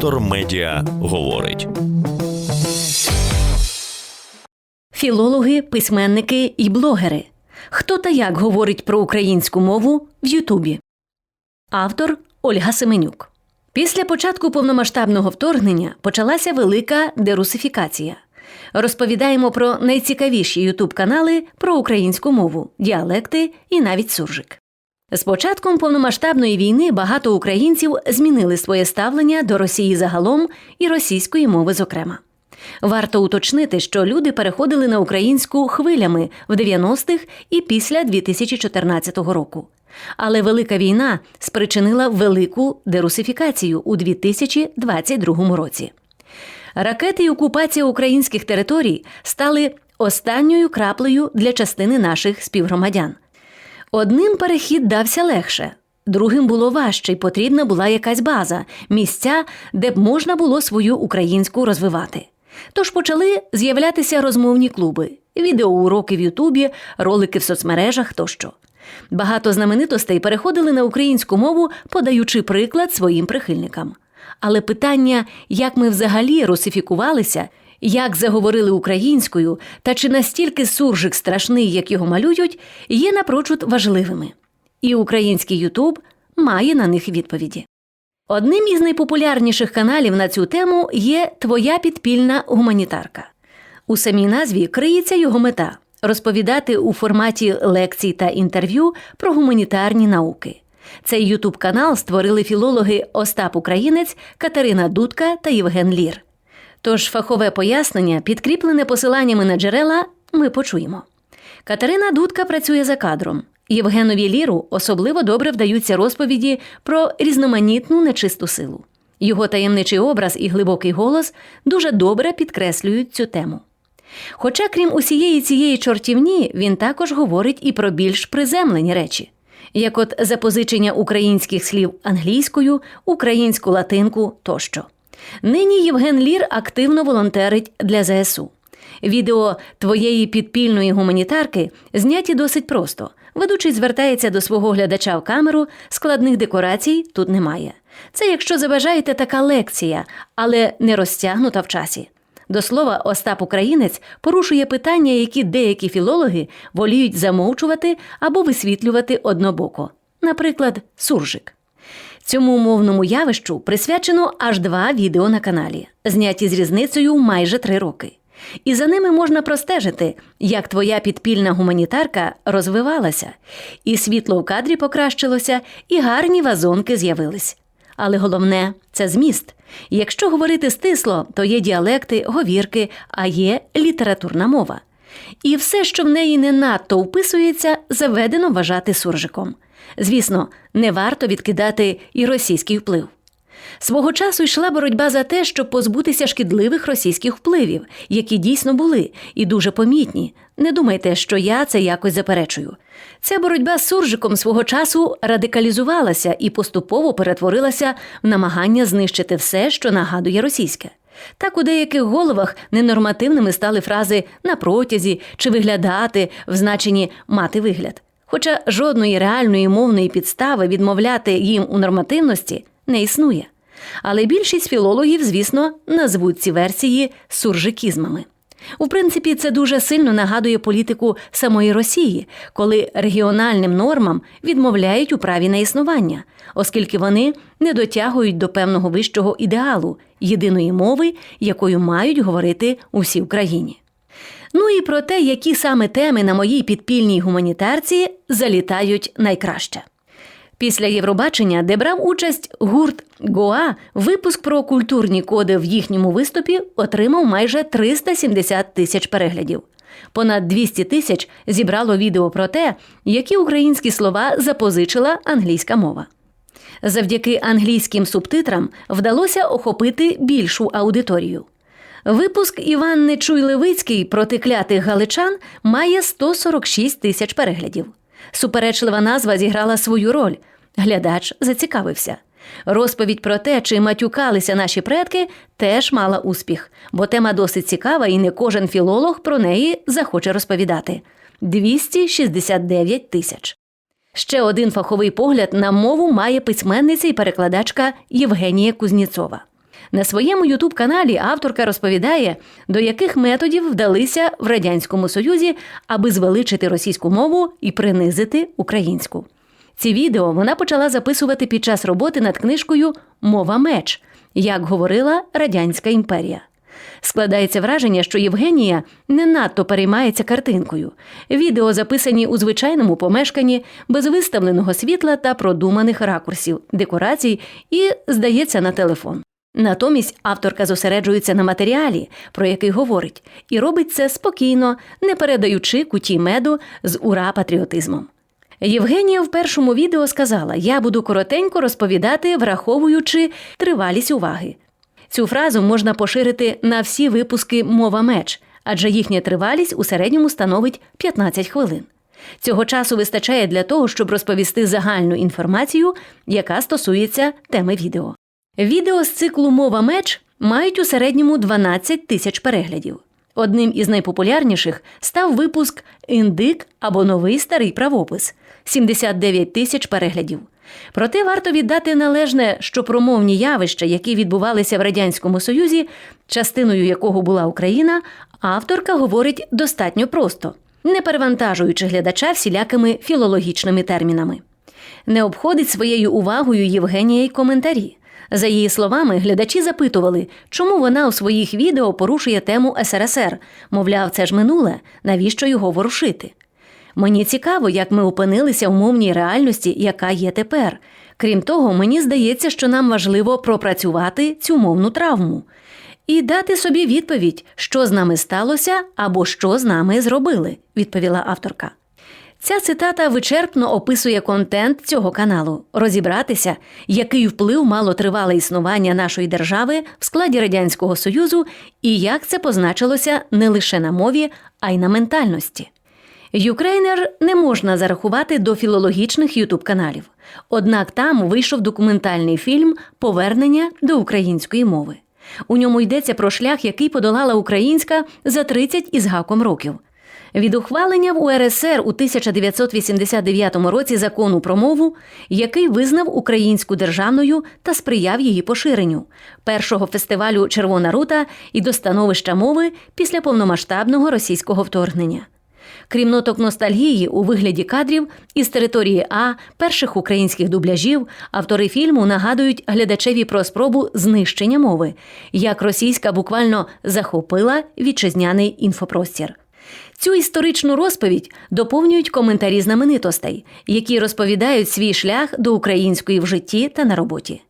Вектор Медіа говорить. Філологи, письменники і блогери. Хто та як говорить про українську мову в Ютубі? Автор Ольга Семенюк. Після початку повномасштабного вторгнення почалася велика дерусифікація. Розповідаємо про найцікавіші ютуб канали про українську мову, діалекти і навіть суржик. З початком повномасштабної війни багато українців змінили своє ставлення до Росії загалом і російської мови, зокрема. Варто уточнити, що люди переходили на українську хвилями в 90-х і після 2014 року. Але велика війна спричинила велику дерусифікацію у 2022 році. Ракети і окупація українських територій стали останньою краплею для частини наших співгромадян. Одним перехід дався легше, другим було важче, і потрібна була якась база, місця, де б можна було свою українську розвивати. Тож почали з'являтися розмовні клуби, відеоуроки в Ютубі, ролики в соцмережах тощо. Багато знаменитостей переходили на українську мову, подаючи приклад своїм прихильникам. Але питання, як ми взагалі русифікувалися, як заговорили українською, та чи настільки суржик страшний, як його малюють, є напрочуд важливими. І український Ютуб має на них відповіді. Одним із найпопулярніших каналів на цю тему є Твоя підпільна гуманітарка. У самій назві криється його мета розповідати у форматі лекцій та інтерв'ю про гуманітарні науки. Цей ютуб канал створили філологи Остап Українець, Катерина Дудка та Євген Лір. Тож фахове пояснення, підкріплене посиланнями на джерела, ми почуємо. Катерина Дудка працює за кадром. Євгенові Ліру особливо добре вдаються розповіді про різноманітну нечисту силу. Його таємничий образ і глибокий голос дуже добре підкреслюють цю тему. Хоча, крім усієї цієї чортівні, він також говорить і про більш приземлені речі, як от запозичення українських слів англійською, українську латинку тощо. Нині Євген Лір активно волонтерить для ЗСУ. Відео твоєї підпільної гуманітарки зняті досить просто. Ведучий звертається до свого глядача в камеру, складних декорацій тут немає. Це, якщо забажаєте, така лекція, але не розтягнута в часі. До слова, Остап Українець порушує питання, які деякі філологи воліють замовчувати або висвітлювати однобоко, наприклад, суржик. Цьому мовному явищу присвячено аж два відео на каналі, зняті з різницею майже три роки. І за ними можна простежити, як твоя підпільна гуманітарка розвивалася, і світло в кадрі покращилося, і гарні вазонки з'явились. Але головне це зміст. Якщо говорити стисло, то є діалекти, говірки, а є літературна мова. І все, що в неї не надто вписується, заведено вважати суржиком. Звісно, не варто відкидати і російський вплив. Свого часу йшла боротьба за те, щоб позбутися шкідливих російських впливів, які дійсно були, і дуже помітні. Не думайте, що я це якось заперечую. Ця боротьба з суржиком свого часу радикалізувалася і поступово перетворилася в намагання знищити все, що нагадує російське. Так у деяких головах ненормативними стали фрази на протязі чи виглядати в значенні мати вигляд. Хоча жодної реальної мовної підстави відмовляти їм у нормативності не існує. Але більшість філологів, звісно, назвуть ці версії суржикізмами. У принципі, це дуже сильно нагадує політику самої Росії, коли регіональним нормам відмовляють у праві на існування, оскільки вони не дотягують до певного вищого ідеалу єдиної мови, якою мають говорити усі в країні. Ну і про те, які саме теми на моїй підпільній гуманітарці залітають найкраще. Після Євробачення, де брав участь гурт Гоа, випуск про культурні коди в їхньому виступі отримав майже 370 тисяч переглядів. Понад 200 тисяч зібрало відео про те, які українські слова запозичила англійська мова. Завдяки англійським субтитрам вдалося охопити більшу аудиторію. Випуск Іван Чуй-Левицький проти клятих галичан має 146 тисяч переглядів. Суперечлива назва зіграла свою роль. Глядач зацікавився. Розповідь про те, чи матюкалися наші предки, теж мала успіх, бо тема досить цікава, і не кожен філолог про неї захоче розповідати 269 тисяч. Ще один фаховий погляд на мову має письменниця і перекладачка Євгенія Кузніцова. На своєму ютуб каналі авторка розповідає, до яких методів вдалися в радянському союзі, аби звеличити російську мову і принизити українську. Ці відео вона почала записувати під час роботи над книжкою Мова меч, як говорила Радянська імперія. Складається враження, що Євгенія не надто переймається картинкою. Відео записані у звичайному помешканні, без виставленого світла та продуманих ракурсів, декорацій і, здається, на телефон. Натомість авторка зосереджується на матеріалі, про який говорить, і робить це спокійно, не передаючи куті меду з ура патріотизмом. Євгенія в першому відео сказала: Я буду коротенько розповідати, враховуючи тривалість уваги. Цю фразу можна поширити на всі випуски мова меч, адже їхня тривалість у середньому становить 15 хвилин. Цього часу вистачає для того, щоб розповісти загальну інформацію, яка стосується теми відео. Відео з циклу Мова меч мають у середньому 12 тисяч переглядів. Одним із найпопулярніших став випуск Індик або Новий старий правопис 79 тисяч переглядів. Проте варто віддати належне, що промовні явища, які відбувалися в Радянському Союзі, частиною якого була Україна, авторка говорить достатньо просто, не перевантажуючи глядача всілякими філологічними термінами. Не обходить своєю увагою Євгенія й коментарі. За її словами, глядачі запитували, чому вона у своїх відео порушує тему СРСР. Мовляв, це ж минуле, навіщо його ворушити? Мені цікаво, як ми опинилися в мовній реальності, яка є тепер. Крім того, мені здається, що нам важливо пропрацювати цю мовну травму і дати собі відповідь, що з нами сталося або що з нами зробили, відповіла авторка. Ця цитата вичерпно описує контент цього каналу, розібратися, який вплив мало тривале існування нашої держави в складі Радянського Союзу і як це позначилося не лише на мові, а й на ментальності. Юкрейнер не можна зарахувати до філологічних ютуб каналів. Однак там вийшов документальний фільм Повернення до української мови. У ньому йдеться про шлях, який подолала українська за 30 із гаком років. Від ухвалення в УРСР у 1989 році закону про мову, який визнав українську державною та сприяв її поширенню, першого фестивалю Червона рута і до становища мови після повномасштабного російського вторгнення. Крім ноток ностальгії у вигляді кадрів із території А, перших українських дубляжів, автори фільму нагадують глядачеві про спробу знищення мови, як російська буквально захопила вітчизняний інфопростір. Цю історичну розповідь доповнюють коментарі знаменитостей, які розповідають свій шлях до української в житті та на роботі.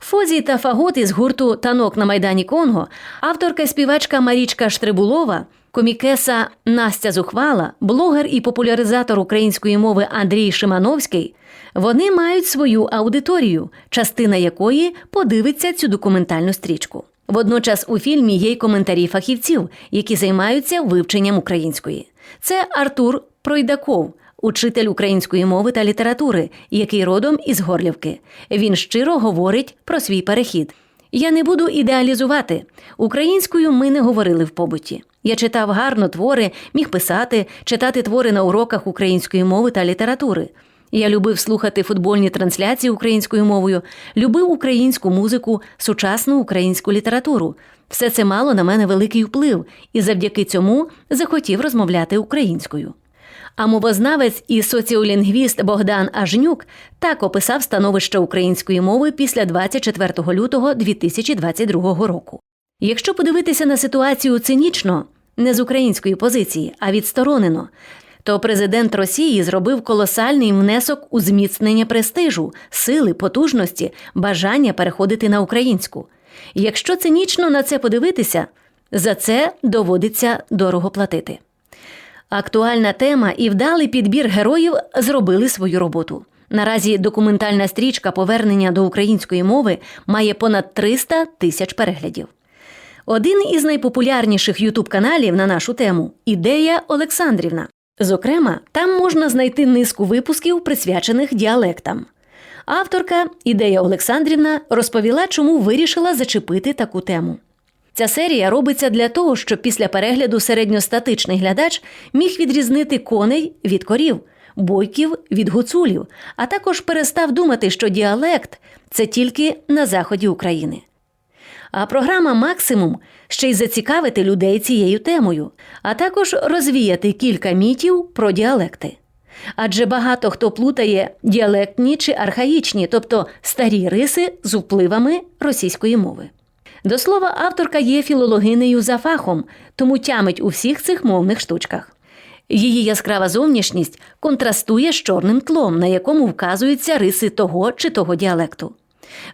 Фозі та Фагот із гурту Танок на Майдані Конго, авторка співачка Марічка Штрибулова, комікеса Настя Зухвала, блогер і популяризатор української мови Андрій Шимановський. Вони мають свою аудиторію, частина якої подивиться цю документальну стрічку. Водночас у фільмі є й коментарі фахівців, які займаються вивченням української. Це Артур Пройдаков, учитель української мови та літератури, який родом із Горлівки. Він щиро говорить про свій перехід. Я не буду ідеалізувати. Українською ми не говорили в побуті. Я читав гарно твори, міг писати, читати твори на уроках української мови та літератури. Я любив слухати футбольні трансляції українською мовою, любив українську музику, сучасну українську літературу. Все це мало на мене великий вплив, і завдяки цьому захотів розмовляти українською. А мовознавець і соціолінгвіст Богдан Ажнюк так описав становище української мови після 24 лютого 2022 року. Якщо подивитися на ситуацію цинічно, не з української позиції, а відсторонено, то президент Росії зробив колосальний внесок у зміцнення престижу, сили, потужності, бажання переходити на українську. Якщо цинічно на це подивитися, за це доводиться дорого платити. Актуальна тема і вдалий підбір героїв зробили свою роботу. Наразі документальна стрічка повернення до української мови має понад 300 тисяч переглядів. Один із найпопулярніших ютуб каналів на нашу тему ідея Олександрівна. Зокрема, там можна знайти низку випусків, присвячених діалектам. Авторка ідея Олександрівна розповіла, чому вирішила зачепити таку тему. Ця серія робиться для того, щоб після перегляду середньостатичний глядач міг відрізнити коней від корів, бойків від гуцулів, а також перестав думати, що діалект це тільки на заході України. А програма Максимум ще й зацікавити людей цією темою, а також розвіяти кілька мітів про діалекти. Адже багато хто плутає діалектні чи архаїчні, тобто старі риси з впливами російської мови. До слова, авторка є філологинею за фахом, тому тямить у всіх цих мовних штучках. Її яскрава зовнішність контрастує з чорним тлом, на якому вказуються риси того чи того діалекту.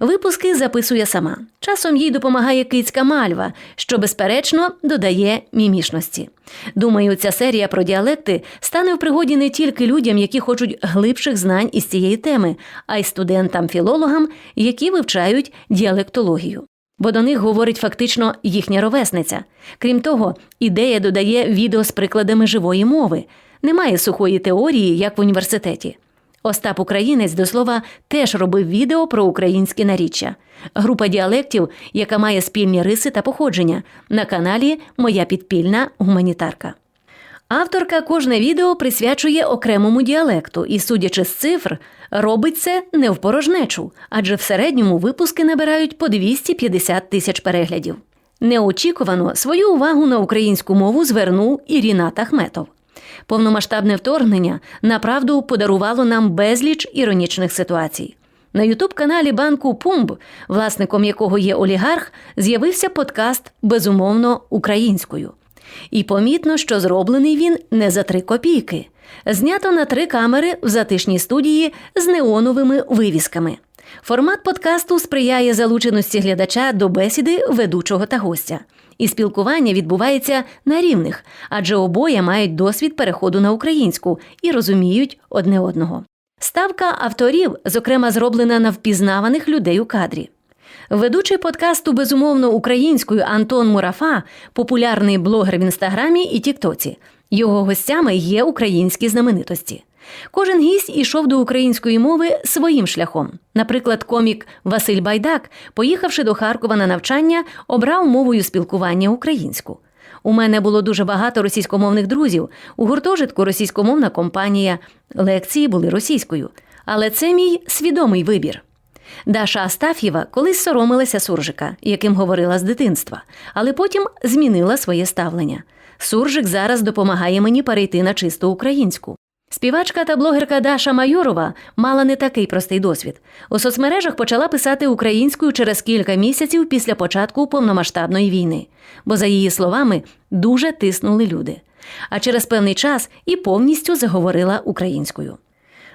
Випуски записує сама. Часом їй допомагає кицька мальва, що, безперечно, додає мімішності. Думаю, ця серія про діалекти стане в пригоді не тільки людям, які хочуть глибших знань із цієї теми, а й студентам-філологам, які вивчають діалектологію. Бо до них говорить фактично їхня ровесниця. Крім того, ідея додає відео з прикладами живої мови. Немає сухої теорії, як в університеті. Остап Українець, до слова, теж робив відео про українське наріччя. Група діалектів, яка має спільні риси та походження, на каналі Моя підпільна гуманітарка. Авторка кожне відео присвячує окремому діалекту і, судячи з цифр, робить це не в порожнечу, адже в середньому випуски набирають по 250 тисяч переглядів. Неочікувано свою увагу на українську мову звернув і Рінат Ахметов. Повномасштабне вторгнення направду подарувало нам безліч іронічних ситуацій. На ютуб-каналі банку Пумб, власником якого є олігарх, з'явився подкаст безумовно українською. І помітно, що зроблений він не за три копійки. Знято на три камери в затишній студії з неоновими вивісками. Формат подкасту сприяє залученості глядача до бесіди ведучого та гостя. І спілкування відбувається на рівних, адже обоє мають досвід переходу на українську і розуміють одне одного. Ставка авторів, зокрема, зроблена на впізнаваних людей у кадрі. Ведучий подкасту безумовно українською Антон Мурафа, популярний блогер в інстаграмі і Тіктоці. Його гостями є українські знаменитості. Кожен гість ішов до української мови своїм шляхом. Наприклад, комік Василь Байдак, поїхавши до Харкова на навчання, обрав мовою спілкування українську. У мене було дуже багато російськомовних друзів. У гуртожитку російськомовна компанія, лекції були російською. Але це мій свідомий вибір. Даша Астаф'єва колись соромилася суржика, яким говорила з дитинства, але потім змінила своє ставлення. Суржик зараз допомагає мені перейти на чисту українську. Співачка та блогерка Даша Майорова мала не такий простий досвід. У соцмережах почала писати українською через кілька місяців після початку повномасштабної війни, бо, за її словами, дуже тиснули люди. А через певний час і повністю заговорила українською.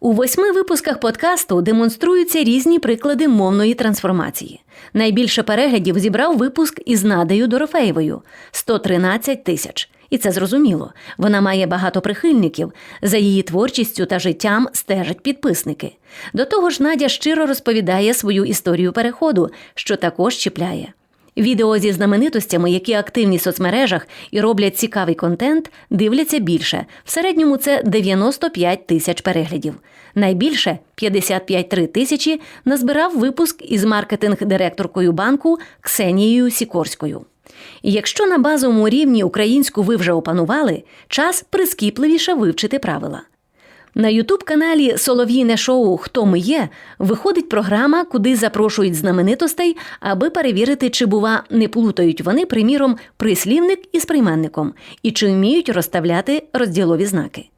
У восьми випусках подкасту демонструються різні приклади мовної трансформації. Найбільше переглядів зібрав випуск із Надею Дорофеєвою 113 тисяч. І це зрозуміло. Вона має багато прихильників. За її творчістю та життям стежать підписники. До того ж, Надя щиро розповідає свою історію переходу, що також чіпляє. Відео зі знаменитостями, які активні в соцмережах і роблять цікавий контент, дивляться більше. В середньому це 95 тисяч переглядів. Найбільше 55-3 тисячі назбирав випуск із маркетинг-директоркою банку Ксенією Сікорською. Якщо на базовому рівні українську ви вже опанували, час прискіпливіше вивчити правила. На Ютуб-каналі Солов'їне шоу Хто ми є виходить програма, куди запрошують знаменитостей, аби перевірити, чи, бува, не плутають вони, приміром, прислівник із прийменником і чи вміють розставляти розділові знаки.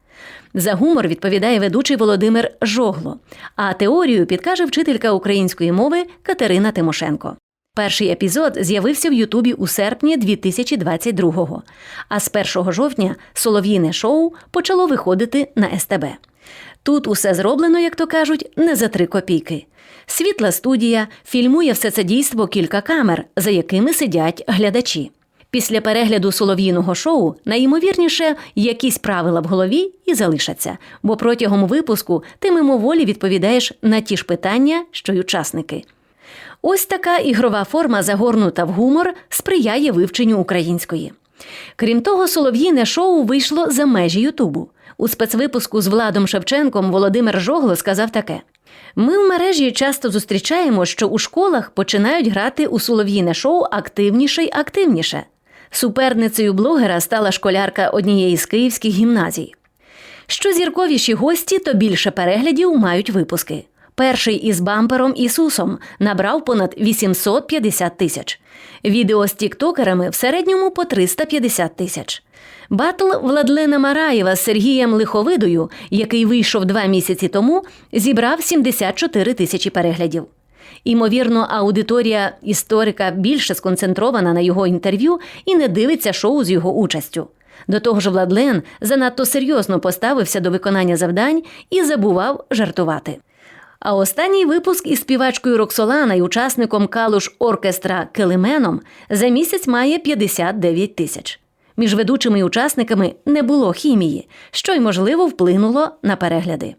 За гумор відповідає ведучий Володимир Жогло, а теорію підкаже вчителька української мови Катерина Тимошенко. Перший епізод з'явився в Ютубі у серпні 2022-го, а з 1 жовтня солов'їне шоу почало виходити на СТБ. Тут усе зроблено, як то кажуть, не за три копійки. Світла студія фільмує все це дійство кілька камер, за якими сидять глядачі. Після перегляду солов'їного шоу найімовірніше якісь правила в голові і залишаться, бо протягом випуску ти мимоволі відповідаєш на ті ж питання, що й учасники. Ось така ігрова форма, загорнута в гумор, сприяє вивченню української. Крім того, солов'їне шоу вийшло за межі Ютубу. У спецвипуску з Владом Шевченком Володимир Жогло сказав таке: ми в мережі часто зустрічаємо, що у школах починають грати у солов'їне шоу активніше й активніше. Суперницею блогера стала школярка однієї з київських гімназій. Що зірковіші гості, то більше переглядів мають випуски. Перший із бампером Ісусом набрав понад 850 тисяч. Відео з тіктокерами в середньому по 350 тисяч. Батл Владлена Мараєва з Сергієм Лиховидою, який вийшов два місяці тому, зібрав 74 тисячі переглядів. Імовірно, аудиторія історика більше сконцентрована на його інтерв'ю і не дивиться шоу з його участю. До того ж, Владлен занадто серйозно поставився до виконання завдань і забував жартувати. А останній випуск із співачкою Роксолана і учасником калуш оркестра Килименом за місяць має 59 тисяч. Між ведучими і учасниками не було хімії, що й можливо вплинуло на перегляди.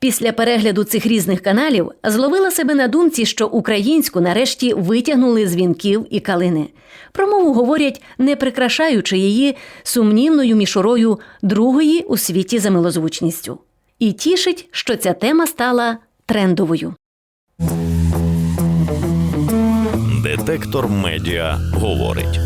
Після перегляду цих різних каналів зловила себе на думці, що українську нарешті витягнули з вінків і калини. Про мову говорять, не прикрашаючи її сумнівною мішурою другої у світі за милозвучністю. І тішить, що ця тема стала трендовою. Детектор медіа говорить.